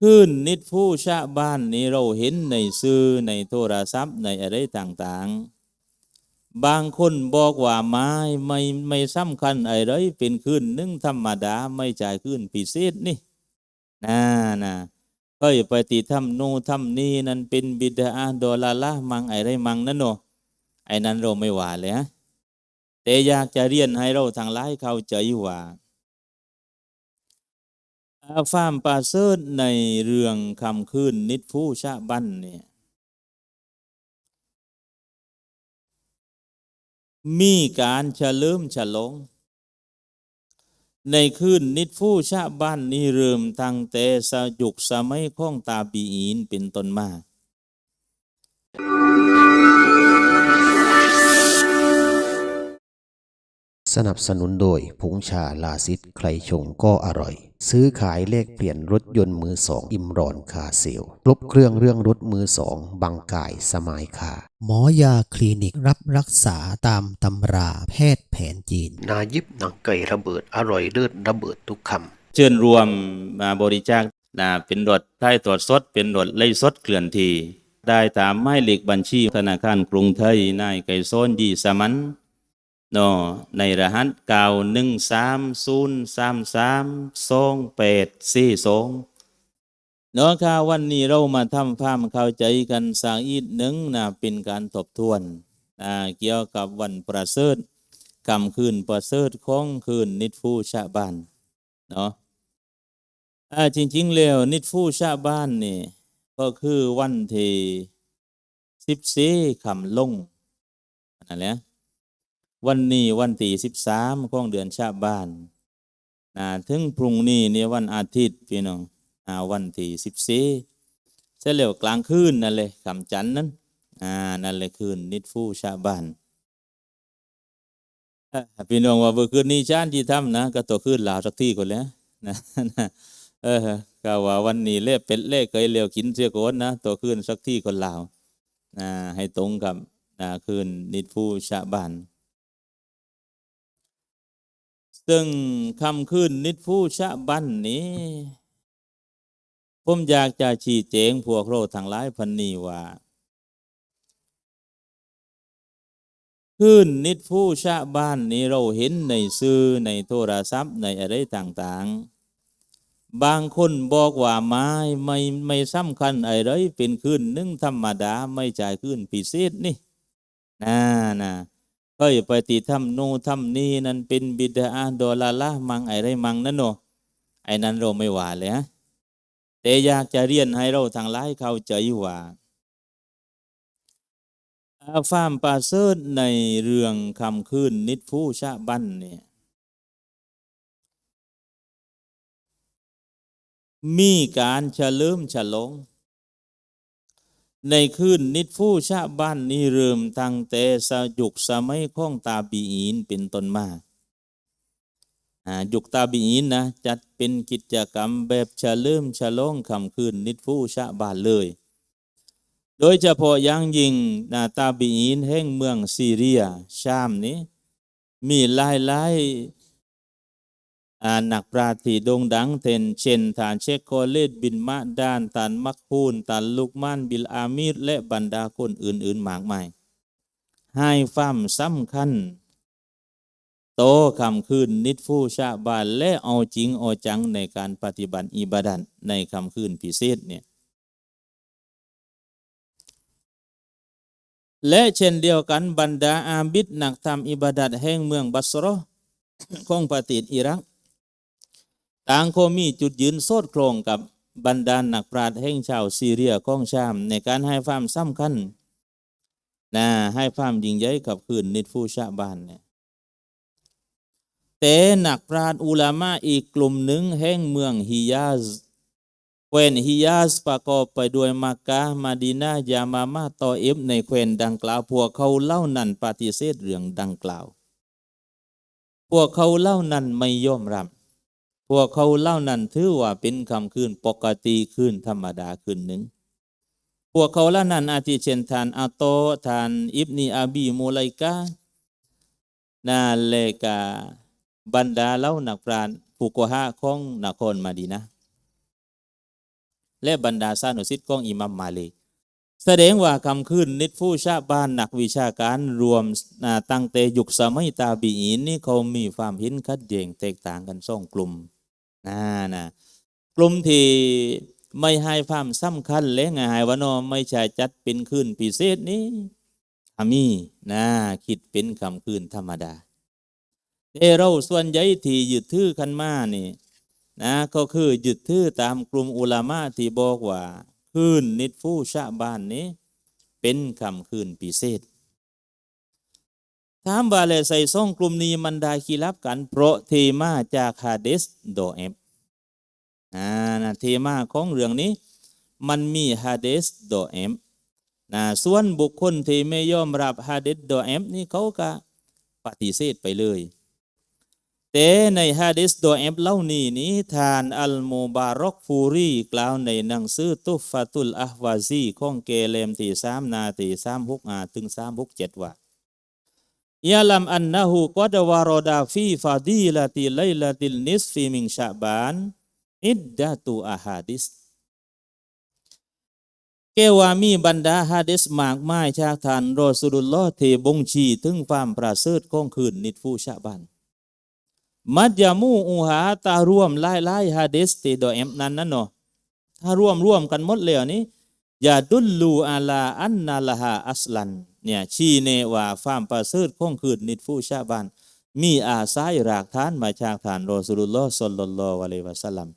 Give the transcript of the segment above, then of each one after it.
ขึ้นนิดผู้ชะบ้านนี้เราเห็นในซื้อในโทรศัพท์ในอะไรต่างๆ บางคนบอกว่าไม้ไม่ไม่สำคัญอะไรเป็นขึ้นนึ่งธรรมดาไม่จ่ายขึ้นพิเศษนี่นะนะเฮ้ยปฏิธรรมโนธรรมนี้นั้นเป็นบิดาดอลลาละมังอะไรมังนั่นเนอะไอ้นั้นเราไม่ว่าเลยฮะแต่อยากจะเรียนให้เราทางหลายเข้าใจว่า อาฟามปาเซิดในเรื่องคำคืนนิดผู้ชะบันเนี่ยมีการเฉลิมฉลองในคืนนิดผู้ชะบ้านนี้เริ่มตั้งแต่สยุกสมัยของตาบีอินเป็นต้นมา สนับสนุนโดยผงชาลาซิดใครชงก็อร่อย ซื้อขายเลขเปลี่ยนรถยนต์มือสองอิมรอนคาเซลครบเครื่องเรื่องรถมือสองบางกายสมายคาหมอยาคลินิกรับรักษาตามตำราแพทย์แผนจีน นายิบหนังไก่ระเบิดอร่อยเลิศระเบิดทุกคำเชิญรวมมาบริจาคนะเป็นรถไทยตรวจสดเป็นรถไล่สดเคลื่อนที่ได้ตามหมายเลขบัญชีธนาคารกรุงไทยนายไก่โซนยีสมัน เนอในรหัสเก้าหนึ่งสามศูนย์สามสามสองแปดสี่สองเนาะค่ะวันนี้เรามาทำความเข้าใจกันสักอีกหนึ่งนะเป็นการทบทวนนะเกี่ยวกับวันประเสริฐคำคืนประเสริฐของคืนนิดฟูชะบานเนาะอ่าจริง ๆ แล้วนิดฟูชาบ้านนี่ก็คือวันที่สิบสี่คำลงนั่นแหละ วันนี้วันที่สิบสามของเดือนชาบ้านนะถึงพรุ่งนี้เนี่ยวันอาทิตย์พี่น้องอ่าวันที่สิบสี่เสร็จแล้วกลางคืนนั่นเลยคำจันทร์นั้นอ่านั่นเลยคืนนิดฟูชาบ้านพี่น้องว่าเมื่อคืนนี้ชานที่ทำนะ ก็ตัวคืนลาวสักที่ก่อนแล้วนะเออก็ว่าวันนี้เล่เป็ดเล่เคยเลี้ยวกินเสียโกนนะตัวคืนสักที่คนลาวนะให้ตรงกับนะคืนนิดผู้ชะบาน ซึ่งคำคืนนิดผู้ชะบันนี้ ผมอยากจะชี้แจงพวกเราทั้งหลายพันนี้ว่าคืนนิดผู้ชะบ้านนี้เราเห็นในซื้อในโทรศัพท์ในอะไรต่างๆ บางคนบอกว่าไม้ไม่ไม่สำคัญอะไรเป็นคืนนึ่งธรรมดาไม่จ่ายคืนพิเศษนี่นะนะ เฮ้ยปฏิธรรมโนธรรมนี้นั้นเป็นบิดาดอลลาละมังอะไรมังนั่นเนอะไอ้นั้นเราไม่หวาเลยฮะแต่อยากจะเรียนให้เราทางหลายเข้าใจว่าอาฟามปาเซิดในเรื่องคำคืนนิดผู้ชะบันเนี่ยมีการเฉลิมฉลอง ในคืนนิดผู้ชะบ้านนี้เริ่มตั้งแต่สยุกสมัยข้องตาบีอินเป็นต้นมาอ่ายุคตาบีอินนะจัดเป็นกิจกรรมแบบเฉลิมฉลองคำคืนนิดผู้ชะบ้านเลย โดยเฉพาะอย่างยิ่งนาตาบีอินแห่งเมืองซีเรีย ชามนี้ มีหลายหลายๆ อานักปราชญ์ที่โด่งดังเทนเช่นฐานเชคโคเลตบินมาดานฐานมักฮูนฐานลุกมานบิลอามีดและบรรดาคนอื่นๆมากมายให้ความสำคัญ โตคำคืนนิดฟูชาบานและเอาจริงเอาจังในการปฏิบัติอิบาดันในคำคืนพิเศษเนี่ยและเช่นเดียวกันบรรดาอาบิดนักทำอิบาดัดแห่งเมืองบัสรอของประเทศอิรัก ต่างก็มีจุดยืนโซดโครงกับบรรดานักปราชญ์แห่งชาวซีเรียของชาม ในการให้ความสำคัญนะให้ความยิ่งใหญ่กับคืนนิดฟูชาบานเนี่ยแต่นักปราชญ์อุลามะอีกกลุ่มหนึ่งแห่งเมืองฮิยาซแคว้นฮิยาสประกอบไปด้วยมักกะมาดีนายามามาตอเอฟในแคว้นดังกล่าวพวกเขาเล่านั้นปฏิเสธเรื่องดังกล่าว พวกเขาเล่านั้นไม่ยอมรับ พวกเขาเล่านั้นถือว่าเป็นคำคืนปกติคืนธรรมดาคืนหนึ่ง พวกเขาเล่านั้นอาทิเช่นทานอาโตทานอิบนีอาบีมูไลกานาเลกาบรรดาเล่านักปราชญ์ผู้กวาของนครมาดีนะและบรรดาซานุสิทธิ์ของอิมัมมาลิกแสดงว่าคำขึ้นนิดผู้ชาบ้านนักวิชาการรวมอ่าตั้งแต่ยุคสมัยตาบีอินนี่เขามีความเห็นขัดแย้งแตกต่างกันสองกลุ่ม นะนะกลุ่มที่ไม่ให้ความสำคัญและงายว่านอไม่ใช่จัดเป็นคืนพิเศษนี้อามีนะคิดเป็นคำคืนธรรมดาแต่เราส่วนใหญ่ที่ยึดถือกันมานี่นะก็คือยึดถือตามกลุ่มอุลามะที่บอกว่า คืนนิดฟูชะบ้านนี้ เป็นคำคืนพิเศษ ถามว่าเลยใส่ซ่องกลุ่มนี้มันได้คีรับกัน เพราะเทมาจากฮาเดสโดเอฟอ่านะเทมาของเรื่องนี้ มันมีฮาเดสโดเอฟนะส่วนบุคคลที่ไม่ยอมรับฮาเดสโดเอฟนี่เขาก็ปฏิเสธไปเลยแต่ในฮะดิษโดเอฟเล่านี้นี้ทานอัลโมบารอกฟูรีกล่าวในหนังสือตุฟฟาตุลอะฮวาซีของเกเลมที่สามนาทีสามหกอาถึงสามหกเจ็ดว่า ยาลัมอันนะฮูกอดวารอดาฟีฟาดีลาติไลลาติลนิสฟีมิงชาบานอิดดาตูอาฮาดิษเกว่ามีบรรดาฮะดิษมากมายจากทานรอสุลุลลอฮ์ที่บ่งชีถึงความประเสริฐของคืนนิดฟูชาบานมัดยามูอูหาตาร่วมไล่ไล่ฮะดิษที่ดอเอ็มนั้นนั่นเนาะถ้าร่วมร่วมกันหมดเลยนี้ ย่าดุลลูอาลาอันนาลาฮาอัสลันเนี่ยชี้เนว่าความประเสริฐของคืนนิดฟูชาบานมีอาศัยรากฐานมาจากฐานรอสุลุลลอฮ์สลลลอฮุอะลิวะสัลลัม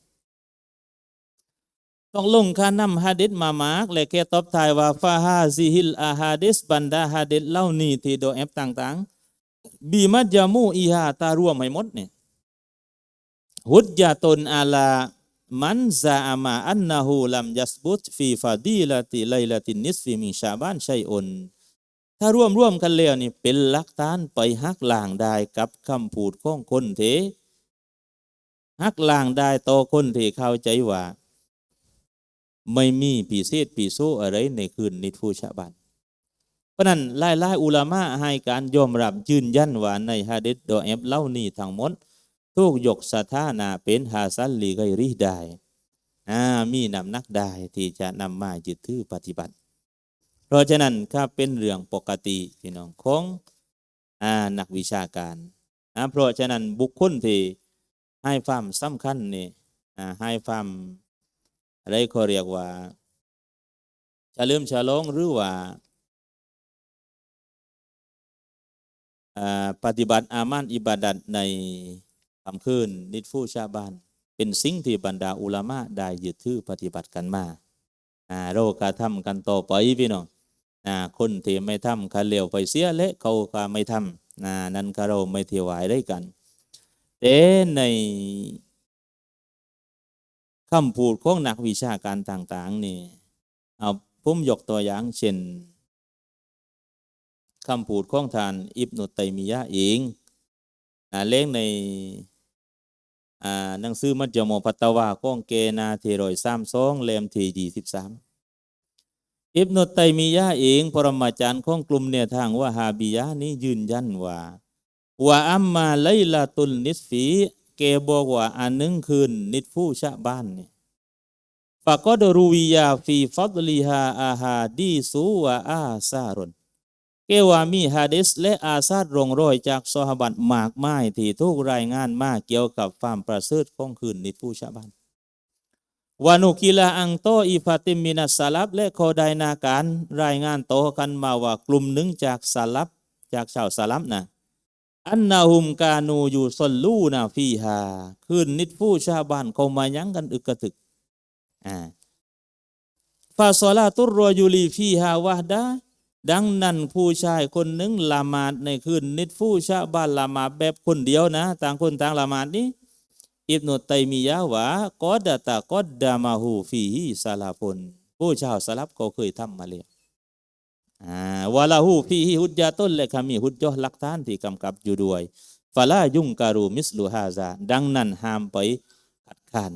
ต้องลงคานำฮะดิษมามากและแกตอบทายว่าฟาฮาซิฮิลอาฮาดิษบรรดาฮะดิษเล่านี้ที่โดอเอฟต่างๆ บีมัดยามูอีฮาตาร่วมให้หมดเนี่ยฮุจญาตนอาลา มันซาอามาอันนะฮูลัมยัสบุตฟีฟาดีลาติไลลาตินิสฟีมิงชาบานชัยอนถ้าร่วมร่วมกันแล้วนี่เป็นลักฐานไปหักล่างได้กับคำพูดของคนเทหักล่างได้ต่อคนที่เข้าใจว่า ไม่มีปีเศษปีโซอะไรในคืนนิทูชาบานเพราะนั้นไล่ไล่อุลามะให้การยอมรับยืนยันว่าในฮะดิษดอเอฟเล่านี้ทั้งหมด ทุกยกสถานะเป็นฮาซันลีไกรีได้อ่ามีนำนักได้ที่จะนำมายึดถือปฏิบัติ เพราะฉะนั้นก็เป็นเรื่องปกติพี่น้องของอ่านักวิชาการอ่าเพราะฉะนั้นบุคคลที่ให้ความสำคัญนี่อ่าให้ความอะไรเขาเรียกว่าเฉลิมฉลองหรือว่าอ่าปฏิบัติอามันอิบาดัตใน คำคืนนิดฟูชาบานเป็นสิ่งที่บรรดาอุลามะได้ยึดถือปฏิบัติกันมาอ่าเราก็ทำกันต่อไปพี่น้องอ่าคนที่ไม่ทำคันเหลวไปเสียและเขาก็ไม่ทำอ่านั่นก็เราไม่เที่ยวายได้กันแต่ในคำพูดของนักวิชาการต่าง ๆ นี่เอาผมยกตัวอย่างเช่นคำพูดของท่านอิบนุตัยมียะเองอ่าเล้งใน หนังสือมัจยมพัตตวาของเกนาเทรอยสามสองเล่มที่ยี่สิบสามอิบนตัยมียะเองปรมาจารย์ของกลุ่มเนี่ยทางว่าฮาบียะนี้ยืนยันว่าว่าอัมมาไลลาตุลนิสฟีเกบอกว่าอันหนึ่งคืนนิดฟูชะบ้านเนี่ยฟะกอดรูวิยาฟีฟัดลิฮาอาฮาดีสูวะอาซารน เกวามีฮะดิษและอาซาดรงรอยจากซอฮบัตมากมายที่ทุกรายงานมากเกี่ยวกับความประเสริฐของคืนนิผู้ชาบันวานุกิลาอังโตอิฟาติมินัสสลับและโคไดนาการรายงานโตกันมาว่ากลุ่มหนึ่งจากสลับจากชาวสลับนะอันนาหุมกานูอยู่สนลูนาฟีฮาคืนนิดผู้ชาบานเขามายังกันอึกกระถึกอ่าฟาซอลาตุรรอยูลีฟีฮาวะดา ดังนั้นผู้ชายคนหนึ่งละหมาดในคืนนิดฟูชาบ้านละหมาดแบบคนเดียวนะ ต่างคนต่างละหมาดนี้อิบนุตัยมียะว่ากอดะตะกอดดามาหูฟีฮิซาลาฟนผู้ชาวสลับก็เคยทำมาแล้วอ่าวะลาหูฟีฮิฮุดยาต้นและคำมีฮุดยอหลักฐานที่กำกับอยู่ด้วยฟาลายุงการูมิสลูฮาซาดังนั้นห้ามไปขัดขัน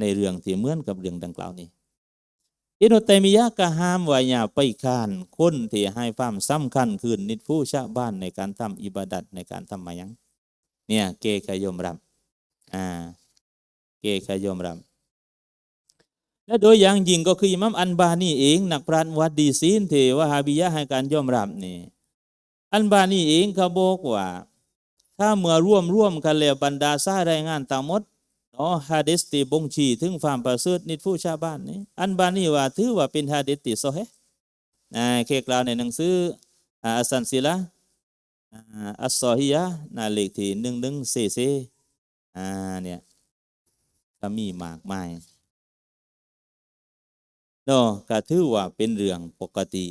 ในเรื่องที่เหมือนกับเรื่องดังกล่าวนี้ อินุตัยมียะก็ห้ามวายาไปขานคนที่ให้ความสำคัญคืนนิดผู้ชาบ้านในการทำอิบาดัตในการทำมายัง เนี่ยเกขยอมรับอ่าเกขยอมรับและโดยอย่างยิ่งก็คืออิมัมอันบานีเองนักปราชญ์วัดดีซีนเทวะฮาบิยะให้การยอมรับนี่อันบานีเองเขาบอกว่า ถ้าเมื่อร่วมร่วมกันแล้วบรรดาสายรายงานทั้งหมด เนาะฮะดิษที่บ่งชี้ถึงความประเสริฐนิดผู้ชาวบ้านนี่อันบานี่ว่าถือว่าเป็นฮะดิษที่ซอฮีห์อ่าเคกล่าวในหนังสืออัสันซิละอ่าอัสซอฮียะนาเลขที่หนึ่งหนึ่งเซเซอ่าเนี่ยก็มีมากมายเนาะก็ถือว่าเป็นเรื่องปกติ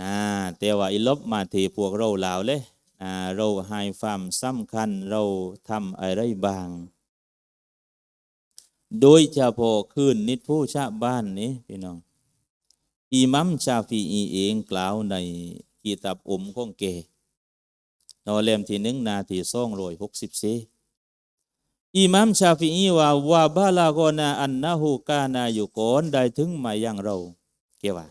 อ่าแต่ว่าอิลบมาทีพวกเราลาวเลยอ่าเราให้ความสำคัญเราทำอะไรบ้าง โดยเฉพาะคืนนิดผู้ชาบ้านนี้พี่น้องอิมัมชาฟีอีเองกล่าวในกีตับอมของเกนอเลมที่หนึ่งนาทีสองร้อยหกสิบสี่อิมัมชาฟีอีว่าว่าบาลากอนาอันนะฮูกานาอยู่ก่อนได้ถึงมายังเรา เกว่า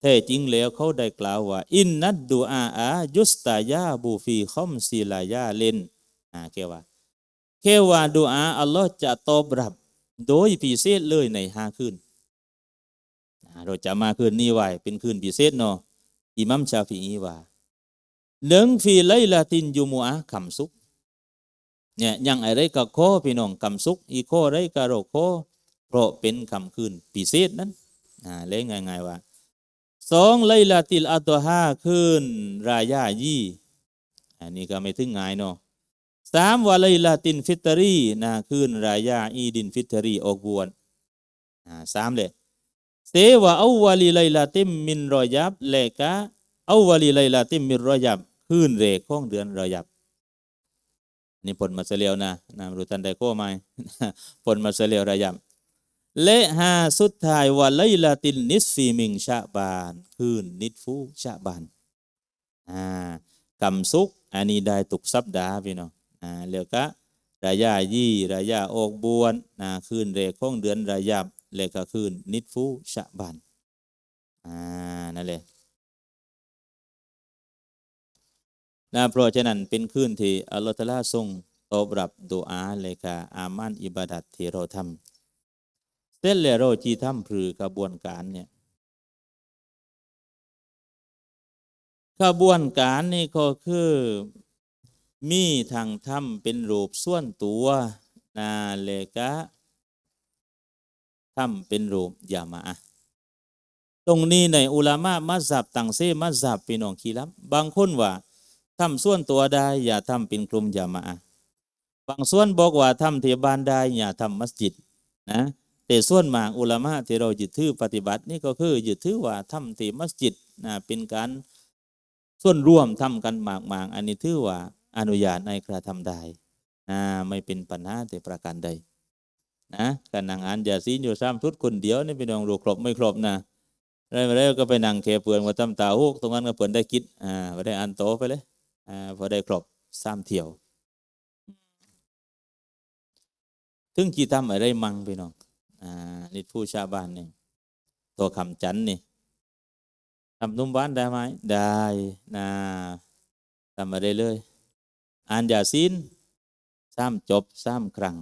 แท้จริงแล้วเขาได้กล่าวว่า อินนัดดูอาอายุสตายาบูฟีคอมศิลายาเลนอ่าแค่ว่าแค่ว่าดูอาอัลลอฮ์จะตอบรับ โดยพิเศษเลยในห้าคืนเราจะมาคืนนี้ไว้เป็นคืนพิเศษเนาะอิมัมชาฟีอีว่าหนึ่งฟีไลลาตินยูมัวคำสุกเนี่ยยังอะไรก็ข้อพี่น้องคำสุกอีข้ออะไรก็เราข้อเพราะเป็นคำคืนพิเศษนั้นอ่าเลยง่ายๆว่าสองไลลาติลอัตฮาคืนรายายี่อันนี้ก็ไม่ถึงง่ายเนาะ สามวาไลลาตินฟิตรีนะคืนรายาอีดินฟิตรีออกบวนสามเลยเสวะเอาวาลีไลลาติมมินรอยับเลกะเอาวาลีไลลาติมมินรอยับคืนเรกของเดือนรอยับนี่ผลมาเสลียวนะนะรู้ทันได้โก้ไหมผลมาเสลียวรอยับและหาสุดท้ายว่าไลลาตินนิสฟีมิงชาบาน คืนนิดฟูชาบานอ่ากำสุกอันนี้ได้ตุกสัปดาห์พี่น้อง อ่าแล้วก็รายายี่รายาออกบวนนะคืนเรกของเดือนรายาบแล้วก็คืนนิดฟูชาบานอ่านั่นแหละนะเพราะฉะนั้นเป็นคืนที่อัลลอฮฺตะอาลาทรงตอบรับดุอาเลยค่ะอามันอิบาดัตที่เราทำเส้นแล้วเรจีทำพรือกระบวนการเนี่ยกระบวนการนี่ก็คือ มีทางทำเป็นรูปส่วนตัวนาเลกะทำเป็นรูปยามาอะตรงนี้ในอุลามะมัสซับต่างเซมัสซับพี่น้องคีรับบางคนว่าทำส่วนตัวได้อย่าทำเป็นกลุ่มยามาอะบางส่วนบอกว่าทำเที่บ้านได้อย่าทำมัสจิดนะแต่ส่วนมากอุลามะที่เรายึดถือปฏิบัตินี่ก็คือยึดถือว่าทำที่มัสจิดนะเป็นการส่วนร่วมทำกันมากมากอันนี้ถือว่า อนุญาตในกระทำได้นะไม่เป็นปัญหาแต่ประการใดนะการนั่งอ่านยาซีนอยู่ซ้ำทุดคนเดียวนี่เป็นองรูครบไม่ครบนะได้มาแล้วก็ไปนั่งแค่เปือนว่าตำตาหูกตรงนั้นก็เปือนได้คิดอ่าพอได้อ่านโตไปเลยอ่าพอได้ครบซ้ำเที่ยวถึงกี่ทำอะไรมั่งพี่น้องอ่านี่ผู้ชาวบ้านนี่ตัวคำจันนี่ทำนุ่มบ้านได้ไหมได้นะทำมาได้เลย อ่านยาซีนซ้ำจบซ้ำครั้ง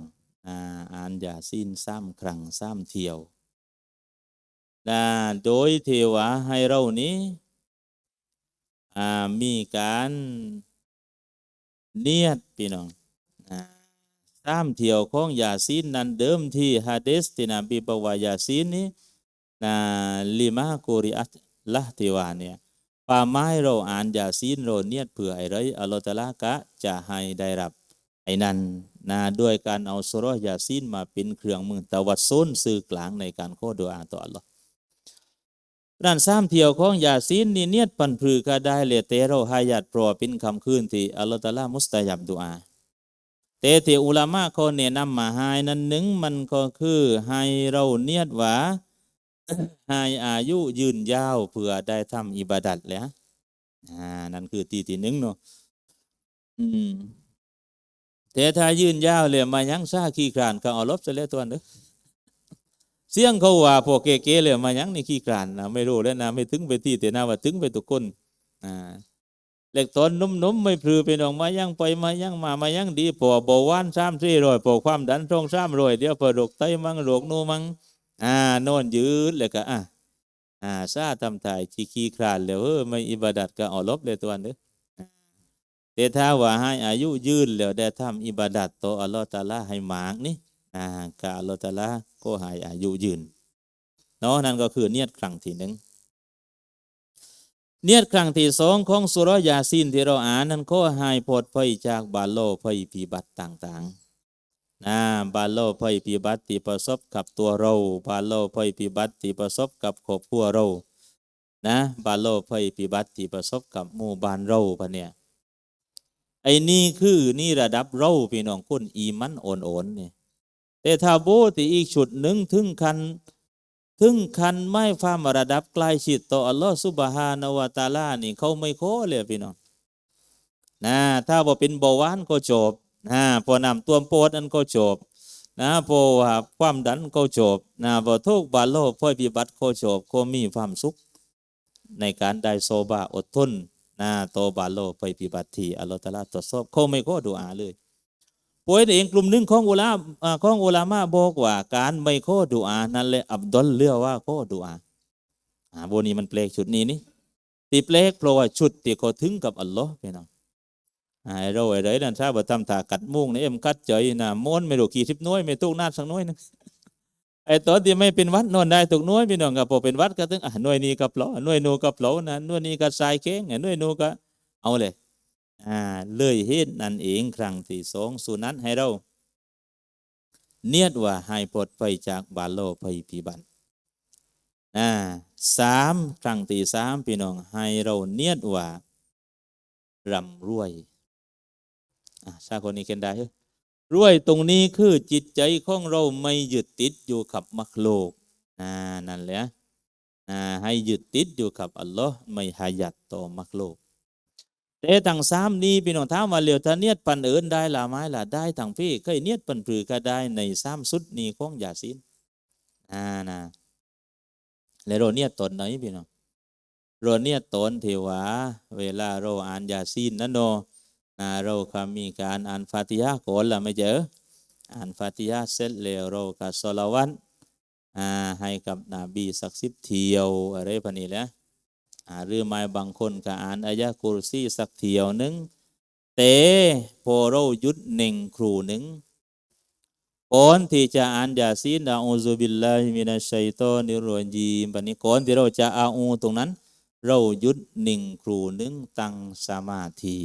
อ่านยาซีนซ้ำครั้งซ้ำเที่ยวนะโดยเทวาให้เรานี้มีการเนียดพี่น้องอ่าตามเที่ยวของยาซีนนั้นเดิมที่ฮะดีษที่นบีบอกว่ายาซีนนี้นะลิมากุริอัตละที่ว่าเนี่ย ป่าไม้เราอ่านยาซีนเราเนียดเผื่อไอ้ไรอัลอตะลากะจะให้ได้รับไอ้นั้นนะด้วยการเอาสุรยาซีนมาเป็นเครื่องมือตะวัดซุนสื่อกลางในการขอดุอาต่ออัลลอฮ์ด้านสามเที่ยวของยาซีนนี่เนียดปันพือก็ได้เลเตเราหายัดปรอเป็นคำคืนที่อัลลอฮฺตะอาลามุสตายับดุอาแต่ที่อุลามะเขาแนะนำมาให้นั้นหนึ่งมันก็คือให้เราเนียดว่า ให้อายุยืนยาวเพื่อได้ทำอิบาดัตแล้วอ่านั่นคือตีที่หนึ่งเนาะอืมแต่ถ้ายืนยาวเลยมายังซาขี้ครานก็เอาลบซะแล้วตัวนึกเสียงเขาว่าพวกเก๋ๆเลยมายังนี่ขี้ครานนะไม่รู้แล้วนะไม่ถึงไปที่แต่นาว่าถึงไปทุกคนอ่าเล็กตอนนุ่มๆไม่พลือไปนองมายังไปมายังมามายังดีปอบาหวานซ้ำสี่รอยปอความดันทรงซ้ำรอยเดี๋ยวพอโรคไตมั่งโรคนูมั่ง อ่าโน่นยืดเลยก็อะอ่าซาทำถ่ายขี้ขี้คลานแล้วเออไม่อิบาดัดก็เอลบเลยตัวนึกแต่ถ้าว่าให้อายุยืนแล้วได้ทำอิบาดัดต่ออัลลอฮฺตาลาให้หมากนี่อ่ากาอัลลอฮฺตาลาก็ให้อายุยืนเนาะนั่นก็คือเนียดครั้งที่หนึ่งเนียดครั้งที่สองของสุรยาซินที่เราอ่านนั้นก็ห้ปลดภัยจากบาโลภัยพิบัติต่าง ๆ นะบาโลภัยพิบัติประสบกับตัวเราบาโลภัยพิบัติประสบกับครอบครัวเรานะบาโลภัยพิบัติประสบกับหมู่บ้านเราปะเนี่ยไอ้นี่คือนี่ระดับเราพี่น้องคนอีมันโอนโอนเนี่ยแต่ถ้าโบที่อีกชุดหนึ่งถึงคันถึงคันไม่ฟ้ามระดับใกล้ชิดต่ออัลลอฮฺสุบฮานาวะตาลานี่เขาไม่ขอเลยพี่น้องนะถ้าบ่เป็นเบาหวานก็จบ นะพอนำตัวโปดอันก็จบนะพอว่าความดันก็จบนะบ่ทุกบาโลพ่อยพิบัติก็จบก็มีความสุข ในการได้โซบาอดทนนะโตบาโลกพ่อยพิบัติที่อัลลอฮฺตาลาตรวจสอบเขาไม่ขอดุอาเลยป่วยเองกลุ่มหนึ่งของอุลาอ่าของอุลามาบอกว่า การไม่ข้อดุอานั่นแหละอับดุลเลือว่าข้อดุอาอ่าโบนี้มันเปลกชุดนี้นี่ตีเปลกเพราะว่าชุดที่เขาถึงกับอัลลอฮ์พี่น้องอ่าไอ้ เราไอ้ไรนั่นทราบว่าทำถากัดมุ่งในเอ็มกัดเจยนะม้วนไม่รู้กี่สิบน้อยไม่ตุกนาดสักน้อยนึงไอ้ตอนที่ไม่เป็นวัดนอนได้ตุกน้อยพี่น้องกับพอเป็นวัดก็ถึงอะหน่วยนี้กับเปล่าหน่วยนูกับเปล่านะหน่วยนี้กับทรายเค้งไอ้หน่วยนูก็เอาเลยอ่าเลยเหตุนั่นเองครั้งที่สองสุนัตให้เรา เนียดว่าให้ปลดไปจากบาโลภัยพิบัติอ่าสามครั้งที่สามพี่น้องให้เราเนียดว่าร่ำรวย ชาคนนี้เกันได้รอรวยตรงนี้คือจิตใจของเราไม่ยึดติดอยู่กับมักโลกนั่นแหละให้ยึดติดอยู่กับอัลลอฮ์ไม่หายัดต่อมักโลกแต่ทั้งสามนี้พี่น้องถามว่าเหลียวถ้าเนียดปันเอินได้ละไม้ละได้ทั้งพี่เคยเนียดปันปรือก็ได้ในสามสุดนี้ของยาสินอ่านะแล้วเราเนียดตนไหนพี่น้องเราเนียดตนเทวาเวลาเราอ่านยาสินนั่นโน นะเราก็มีการอ่านฟาติฮะก่อนละไม่เจออ่านฟาติฮะเสร็จแล้วเราก็สละวันอ่าให้กับนบีสักสิบเที่ยวอะไรพวกนี้แหละอ่าหรือไม่บางคนก็อ่านอายะกุรซีสักเที่ยวหนึ่งแต่พอเราหยุดหนึ่งครูหนึ่งก่อนที่จะอ่านยาซีนดาอูซุบิลลาฮิมินัชชัยตอนิรรจีมบันนี้ก่อนที่เราจะอาอูตรงนั้น เราหยุดหนึ่งครูหนึ่งตั้งสมาธิ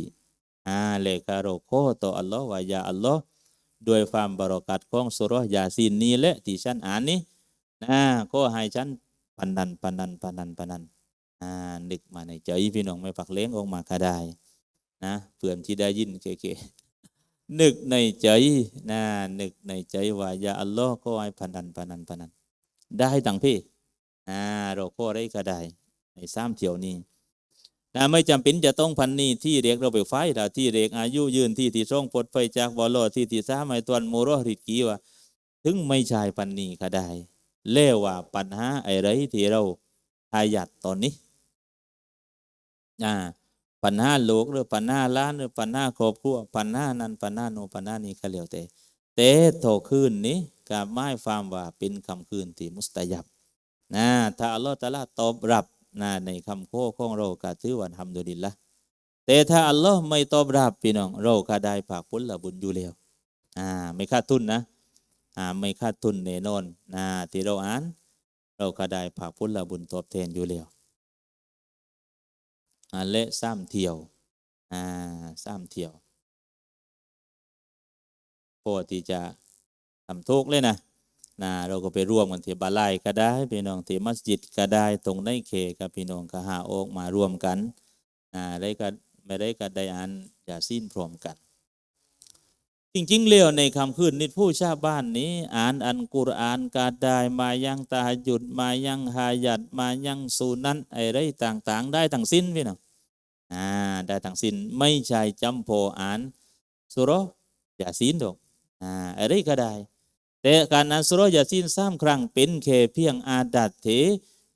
อ่าเลยกเราขอต่ออัลลอฮ์วายาอัลลอฮ์ด้วยความบารอกัดของสุรษยาซีนนี้และที่ฉันอ่านนี้นะก็ให้ฉันปันนันปันนันปันนันปันนันอ่านึกมาในใจพี่น้องไม่ปักเล้งออกมาก็ได้นะเพื่อนที่ได้ยินเก๋ๆนึกในใจนะนึกในใจว่าย่าอัลลอฮ์ก็ให้พนันพนันพนันได้ตังพี่อ่าเราก็ได้ก็ได้ในสามเที่ยวนี้ นะไม่จำเป็นจะต้องพันนี้ที่เรียกเราไปไฟแต่ที่เรียกอายุยืนที่ที่ช่องปลดไฟจากบอลโลที่ที่สามไอตวนโมโรหิตกีว่า ถึงไม่ใช่พันนี้ก็ได้เล่ว่าปัญหาไอ้ไรที่เราทายัดตอนนี้อ่าปัญหาโลกหรือปัญหาล้านหรือปัญหาครอบครัวปัญหานั้นปัญหาโนปัญหานี้ก็เลียวแต่แต่โตคืนนี้กับไม้ฟาร์มว่าเป็นคำคืนที่มุสตายับนะถ้าอัลลอฮฺตะลาตอบรับ นะในคำโค้ของเราก็ถือว่าทำโดยดินละแต่ถ้าอัลลอฮ์ไม่ตอบรับพี่น้อง เราก็ได้ผากผลละบุญอยู่แล้วอ่าไม่ขาดทุนนะอ่าไม่ขาดทุนแน่นอนนะที่เราอ่าน เราก็ได้ผากผลละบุญตอบแทนอยู่แล้วอ่าเละซ้ำเที่ยวอ่าซ้ำเที่ยวพอที่จะทำทุกเลยนะ นะเราก็ไปร่วมกันที่บาลัยก็ได้พี่น้องที่มัสยิดก็ได้ตรงในเขตกับพี่น้องก็หาออกมาร่วมกันอ่าได้ก็ไม่ได้ก็ได้อ่านอย่าสิ้นพร้อมกัน จริงๆเลี้ยวในคำคืนนิดผู้ชาบ้านนี้ อ่านอันกุรอานกาได้มายังตาหยุดมายังฮายัดมายังสูนั้นอะไรต่างๆ ได้ทั้งสิ้นพี่น้องอ่าได้ทั้งสิ้นไม่ใช่จำโพอ่านสุรอย่าสิ้นดอกอ่าอะไรก็ได้ แต่การอ่านสุรอย่าสิ้นสามครั้งเป็นแค่เพียงอาดัตเถ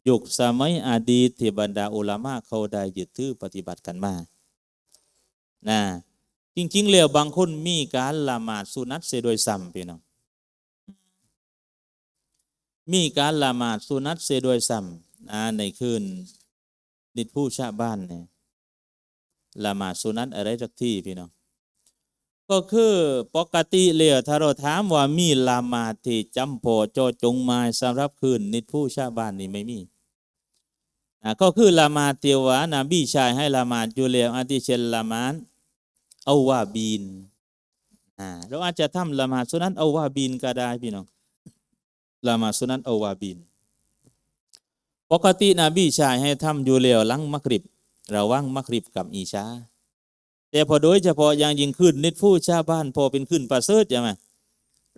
ยุคสมัยอดีตที่บรรดาอุลามะเขาได้ยึดถือปฏิบัติกันมานะจริงๆแล้วบางคนมีการละหมาดสุนัตเสียโดยซ้ำพี่น้องมีการละหมาดสุนัตเสียด้วยซ้ำอ่าในคืนนิดผู้ชาบ้านเนี่ยละหมาดสุนัตอะไรสักที่พี่น้อง ก็คือปกติเลยถ้าเราถามว่ามีละหมาที่จำโพโจจงมาสำหรับคืนนิดผู้ชาบ้านนี่ไม่มีอ่าก็คือละมาเตียวานาบีชายให้ละมาดอยู่แล้วอาทิเช่นละมาดเอาวาบีนอ่าเราอาจจะทำละมาสุนัตเอาวาบีนก็ได้พี่น้องละมาสุนัตเอาวาบีน ปกตินบีชายให้ทำอยู่แล้วลังมักริบระว่างมักริบกับอีชา แต่พอโดยเฉพาะอย่างยิ่งขึ้นนิดผู้ชาวบ้านพอเป็นขึ้นประเสริฐใช่ไหม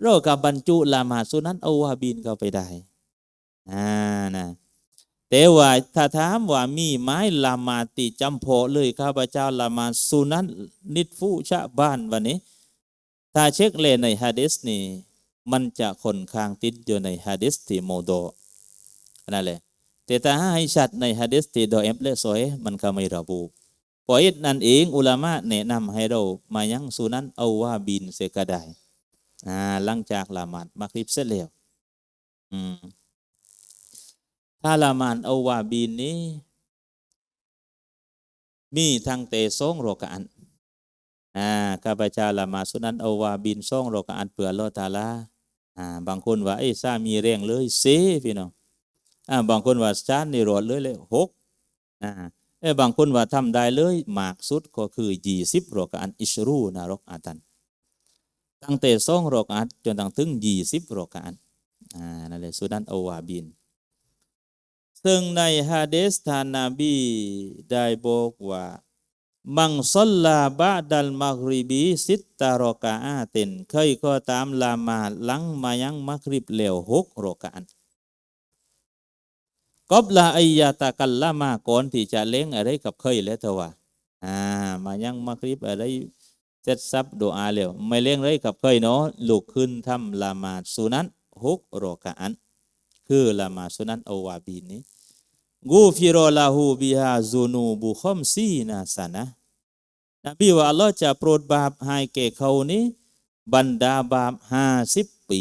เรากับบรรจุละหมาสุนัตเอาวาบินเข้าไปได้อ่านะแต่ว่าถ้าถามว่ามีไม้ละหมาติจำพาะเลยข้าพเจ้าละหมาสุนัตนิดผู้ชาวบ้านวันนี้ ถ้าเช็คเลยในฮะดิษนี่มันจะค่อนข้างติดอยู่ในฮะดิษที่โมโดนั่นแหละแต่ถ้าให้ชัดในฮะดิษที่ดอเอฟและซอมันก็ไม่ระบุ พอิดนั่นเองอุลามะแนะนำให้เรามายังสุนันเอาว่าบินเสกได้อ่าหลังจากละหมาดมักริบเสร็จแล้วอืมถ้าละหมาดเอาว่าบินนี้ มีทั้งเตะสองโรกอันอ่าข้าพเจ้าละหมาดสุนันเอาว่าบินสองโรกอันเปื่อโลตาลาอ่าบางคนว่าไอ้ซามีแรงเลยเซพี่น้องอ่าบางคนว่าชาตินี่รอดเลยเลยหกอ่า เอ้บางคนว่าทำได้เลยมากสุดก็คือยี่สิบรอกอันอิชรูนะรกอาตันตั้งแต่สองรอกอันจนตั้งถึงยี่สิบรอกอันอ่านั่นแหละสุดันอวาบิน ซึ่งในฮะดีษท่านนบีได้บอกว่ามังซลลาบะดัลมักริบีสิตตารอกาอาตินเคยก็ตามละหมาหลังมายังมักริบเหลวหกรอกอัน กอบลาอายาตะกัลละมาก่อนที่จะเล้งอะไรกับเคยแล้วเถอะว่าอ่ามายังมักริบอะไรเสร็จซับดูอาแล้วไม่เล้งอะไรกับเคยเนาะลุกขึ้นทำละมาสุนัตฮุกโรกะอัน คือละมาสุนัตอวาบีนนี้กูฟิโรลาหูบิฮาซูนูบุคอมซีนาสนะนบีว่าอัลลอฮ์จะโปรดบาปให้แก่เขานี้บรรดาบาปห้าสิบปี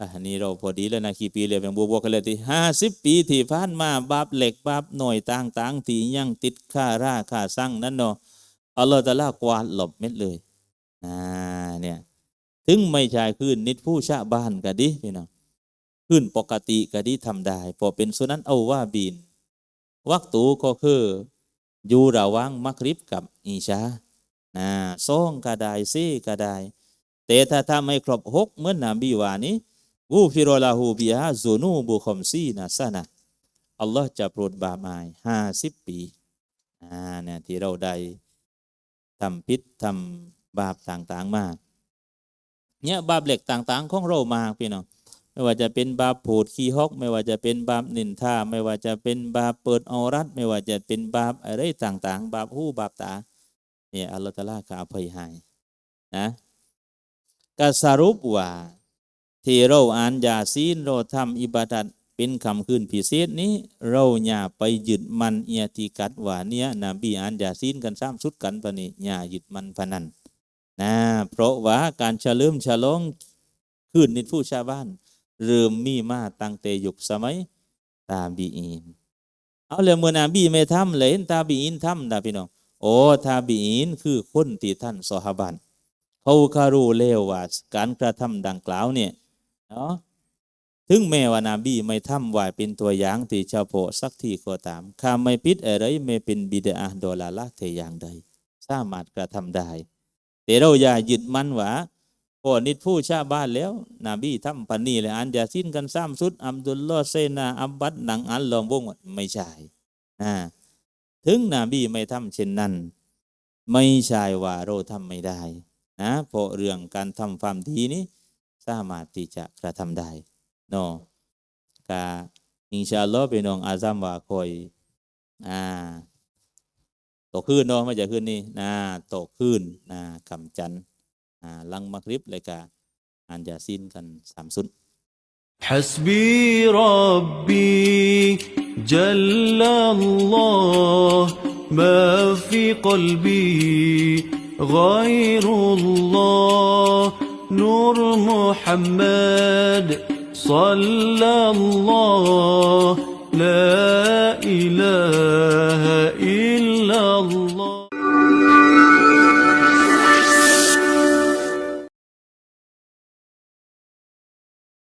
อันนี้เราพอดีแล้วนะกี่ปีเลยเป็นบวกกันเลยที่ห้าสิบปีที่ผ่านมาบาปเหล็กบาปหน่อยต่างๆที่ยังติดค่าราค่าสั่งนั่นเนาะอัลลอฮฺตะลากวาดหลบเม็ดเลยอ่าเนี่ยถึงไม่ใช่ขึ้นนิดผู้ชาบ้านก็ดีพี่น้องขึ้นปกติก็ดีทำได้พอเป็นสุนันเอาว่าบิน วักตูก็คืออยู่ระว่างมักริบกับอีชานะซ่องก็ได้ซี่ก็ได้แต่ถ้าทำไม่ครบหกเหมือนนบีวานี้ กูฟิรอลาหูบิฮาซูนูบุคอมซีนะซานะอัลลอฮ์จะโปรดบาปอายห้าสิบปีอ่าเนี่ยที่เราได้ทำพิษทำบาปต่างๆ มาเนี่ยบาปเหล็กต่าง ๆ ของเรามาพี่น้องไม่ว่าจะเป็นบาปผูดขี้ฮอก ไม่ว่าจะเป็นบาปนินทาไม่ว่าจะเป็นบาปเปิดอรัดไม่ว่าจะเป็นบาปอะไรต่างๆ บาปหู้บาปตาเนี่ยอัลลอฮฺตะลาก็อภัยให้นะก็สรุปว่า ที่เราอ่านยาซีนเราทำอิบาดัตเป็นคำคืนพิเศษนี้ เราอย่าไปยึดมันเอียติกัดว่าเนี่ยนบีอ่านยาซีนกันซ้ำสุดกันปะนี่อย่ายึดมันพนันนะเพราะว่าการเฉลิมฉลองคืนนิดผู้ชาวบ้านเริ่มมีมาตั้งแต่ยุคสมัยตาบีอินเอาเลยเมื่อนบีไม่ทำเลยตาบีอินทำนะพี่น้องโอ้ตาบีอินคือคนที่ท่านสหบันเขาคารูเลวว่าการกระทำดังกล่าวเนี่ย เนาะถึงแม้ว่านาบีไม่ทำไหวเป็นตัวอย่างที่เฉพาะสักทีก็ตามข้าไม่ปิดอะไรไม่เป็นบิดาโดลาละเทอย่างใดสามารถกระทำได้ แต่เราอย่ายึดมั่นว่าพอนิดผู้ชาบ้านแล้วนบีทำปันนี้เลยอันจะสิ้นกันซ้ำสุดอัมดุลลอเซนาอัมบัดหนังอันลอมวงไม่ใช่นะถึงนบีไม่ทำเช่นนั้น ไม่ใช่ว่าเราทำไม่ได้นะเพราะเรื่องการทำความดีนี้ สามารถที่จะกระทำได้เนาะกาอินชาอัลลอฮ์พี่น้องอาซัมว่าคอยอ่าโตขึ้นเนาะไม่จะขึ้นนี่นะโตขึ้นนะคำจันทร์อ่าลังมักริบเลยกาอันยาซินกันสามสุด حسبي ربي جل الله ما في قلبي غير الله نور محمد صلى الله لا إله